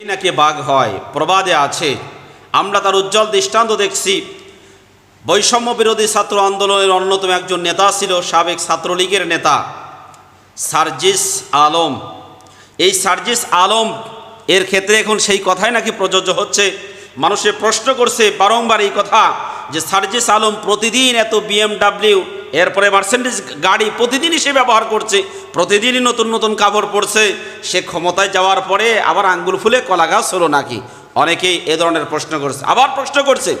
নাকি বাঘ হয়, প্রবাদে আছে। আমরা তার উজ্জ্বল দৃষ্টান্ত দেখছি। বৈষম্য বিরোধী ছাত্র আন্দোলনের অন্যতম একজন নেতা ছিল সাবেক ছাত্রলীগের নেতা, সার্জিস আলম। এই সার্জিস আলম এর ক্ষেত্রে এখন সেই কথাই নাকি প্রযোজ্য হচ্ছে। মানুষে প্রশ্ন করছে বারংবার এই কথা যে সার্জিস আলম প্রতিদিন এত বিএমডাব্লিউ এরপরে মার্সেন্ডিজ গাড়ি প্রতিদিনই সে ব্যবহার করছে, প্রতিদিনই নতুন নতুন কাপড় পরছে। সে ক্ষমতায় যাওয়ার পরে আবার আঙ্গুল ফুলে কলা গাছ হলো নাকি? অনেকেই এ ধরনের প্রশ্ন করছে। আবার প্রশ্ন করছে,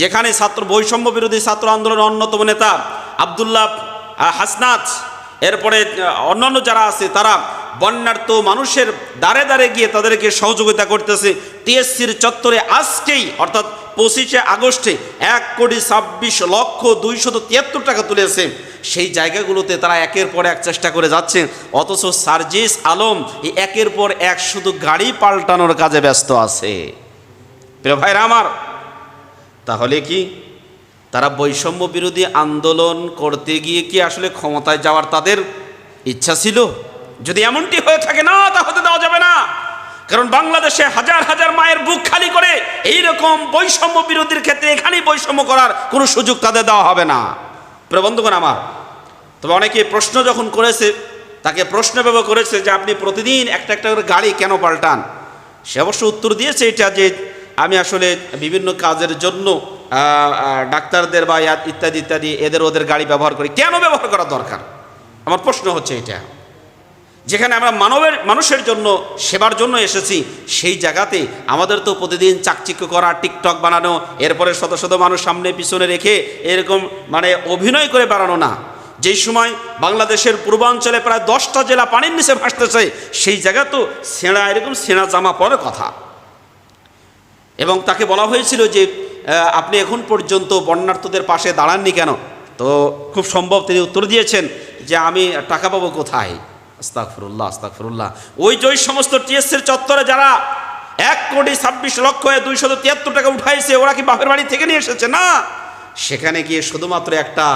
যেখানে ছাত্র বৈষম্য বিরোধী ছাত্র আন্দোলনের অন্যতম নেতা আবদুল্লাহ হাসনাথ এরপরে অন্যান্য যারা আছে, তারা বন্যার্থ মানুষের দ্বারে দ্বারে গিয়ে তাদেরকে সহযোগিতা করতেছে। টিএসসির চত্বরে আজকেই, অর্থাৎ পঁচিশে আগস্টে এক কোটি ছাব্বিশ লক্ষ দুইশত তিয়াত্তর টাকা তুলেছে। সেই জায়গাগুলোতে তারা একের পর এক চেষ্টা করে যাচ্ছে। অথচ সার্জিস আলম এই একের পর এক শুধু গাড়ি পাল্টানোর কাজে ব্যস্ত আছে। প্রিয় ভাইরা আমার, তাহলে কি তারা বৈষম্য বিরোধী আন্দোলন করতে গিয়ে কি আসলে ক্ষমতায় যাওয়ার তাদের ইচ্ছা ছিল? যদি এমনটি হয়ে থাকে না তা হতে দেওয়া যাবে না। কারণ বাংলাদেশে হাজার হাজার মায়ের বুক খালি করে এই রকম বৈষম্য বিরোধীর ক্ষেত্রে এখানেই বৈষম্য করার কোনো সুযোগ তাদের দেওয়া হবে না। প্রিয় বন্ধুগণ আমার, তবে অনেকে প্রশ্ন যখন করেছে, তাকে প্রশ্ন ব্যবহার করেছে যে আপনি প্রতিদিন একটা একটা করে গাড়ি কেন পাল্টান? সে অবশ্য উত্তর দিয়েছে এটা যে আমি আসলে বিভিন্ন কাজের জন্য ডাক্তারদের বা ইত্যাদি ইত্যাদি, এদের ওদের গাড়ি ব্যবহার করি। কেন ব্যবহার করা দরকার? আমার প্রশ্ন হচ্ছে এটা। যেখানে আমরা মানবের, মানুষের জন্য, সেবার জন্য এসেছি, সেই জায়গাতে আমাদের তো প্রতিদিন চাকচিক্য করা, টিকটক বানানো, এরপরে শত শত মানুষ সামনে পিছনে রেখে এরকম মানে অভিনয় করে বেড়ানো না। যেই সময় বাংলাদেশের পূর্বাঞ্চলে প্রায় দশটা জেলা পানির নিচে ভাসতেছে, সেই জায়গা তো সেনা, এরকম সেনা জামা পরে কথা। এবং তাকে বলা হয়েছিল যে আপনি এখন পর্যন্ত বন্যার্থদের পাশে দাঁড়াননি কেন? তো খুব সম্ভব তিনি উত্তর দিয়েছেন যে, আমি টাকা পাবো কোথায়? আস্তাকফরুল্লাহ আস্তাকফরুল্লাহ ওই যে ওই সমস্ত টিএসসির চত্বরে যারা এক কোটি ছাব্বিশ লক্ষ দুইশত তিয়াত্তর টাকা উঠাইছে, ওরা কি বাপের বাড়ি থেকে নিয়ে এসেছে? না। সেখানে গিয়ে শুধুমাত্র একটা,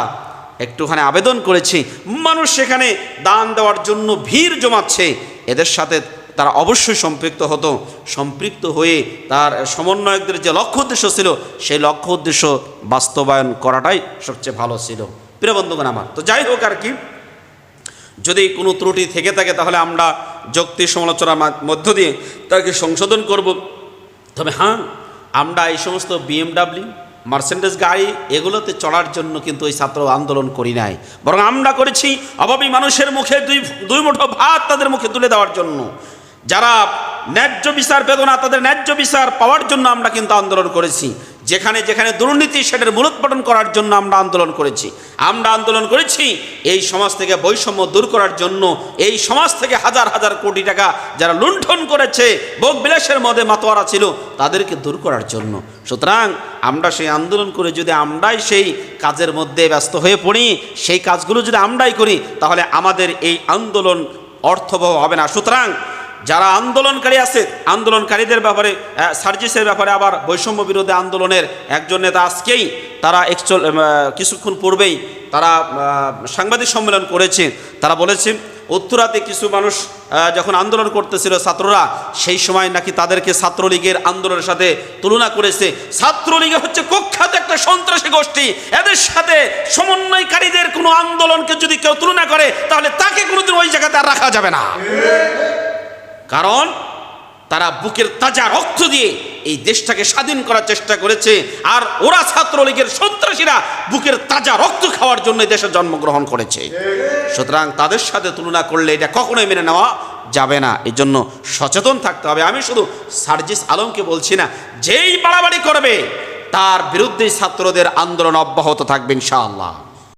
একটুখানি আবেদন করেছি। মানুষ সেখানে দান দেওয়ার জন্য ভিড় জমাচ্ছে। এদের সাথে তারা অবশ্যই সম্পৃক্ত হতো। সম্পৃক্ত হয়ে তার সমন্বয়কদের যে লক্ষ্য উদ্দেশ্য ছিল, সেই লক্ষ্য উদ্দেশ্য বাস্তবায়ন করাটাই সবচেয়ে ভালো ছিল। প্রিয় বন্ধুগণ আমার, তো যাই হোক আর কি যদি কোনো ত্রুটি থেকে থাকে, তাহলে আমরা যুক্তি সমালোচনার মধ্য দিয়ে তাকে সংশোধন করব। তবে হ্যাঁ আমরা এই সমস্ত বিএমডাব্লিউ মার্সেন্টেজ গাড়ি এগুলোতে চড়ার জন্য কিন্তু ওই ছাত্র আন্দোলন করি নাই। বরং আমরা করেছি অভাবী মানুষের মুখে দুই দুই মুঠো ভাত তাদের মুখে তুলে দেওয়ার জন্য। যারা ন্যায্য বিচার বেদনা তাদের ন্যায্য বিচার পাওয়ার জন্য আমরা কিন্তু আন্দোলন করেছি। যেখানে যেখানে দুর্নীতি, সেটার মূলোৎপাটন করার জন্য আমরা আন্দোলন করেছি। আমরা আন্দোলন করেছি এই সমাজ থেকে বৈষম্য দূর করার জন্য। এই সমাজ থেকে হাজার হাজার কোটি টাকা যারা লুণ্ঠন করেছে বিলাসের মধ্যে মাতোয়ারা ছিল, তাদেরকে দূর করার জন্য। সুতরাং আমরা সেই আন্দোলন করে যদি আমরাই সেই কাজের মধ্যে ব্যস্ত হয়ে পড়ি, সেই কাজগুলো যদি আমরাই করি, তাহলে আমাদের এই আন্দোলন অর্থবহ হবে না। সুতরাং যারা আন্দোলনকারী আছে, আন্দোলনকারীদের ব্যাপারে সার্জিসের ব্যাপারে আবার বৈষম্য বিরোধী আন্দোলনের একজন নেতা আজকেই তারা একচল কিছুক্ষণ পূর্বেই তারা সাংবাদিক সম্মেলন করেছে। তারা বলেছে, উত্তরাতে কিছু মানুষ যখন আন্দোলন করতেছিল ছাত্ররা, সেই সময় নাকি তাদেরকে ছাত্রলীগের আন্দোলনের সাথে তুলনা করেছে। ছাত্রলীগে হচ্ছে কুখ্যাত একটা সন্ত্রাসী গোষ্ঠী। এদের সাথে সমন্বয়কারীদের কোনো আন্দোলনকে যদি কেউ তুলনা করে, তাহলে তাকে কোনোদিন ওই জায়গাতে আর রাখা যাবে না। কারণ তারা বুকের তাজা রক্ত দিয়ে এই দেশটাকে স্বাধীন করার চেষ্টা করেছে। আর ওরা ছাত্রলীগের সন্ত্রাসীরা বুকের তাজা রক্ত খাওয়ার জন্য দেশে জন্মগ্রহণ করেছে। সুতরাং তাদের সাথে তুলনা করলে এটা কখনোই মেনে নেওয়া যাবে না। এই জন্য সচেতন থাকতে হবে। আমি শুধু সার্জিস আলমকে বলছি না, যেই বাড়াবাড়ি করবে, তার বিরুদ্ধে ছাত্রদের আন্দোলন অব্যাহত থাকবে ইনশাআল্লাহ।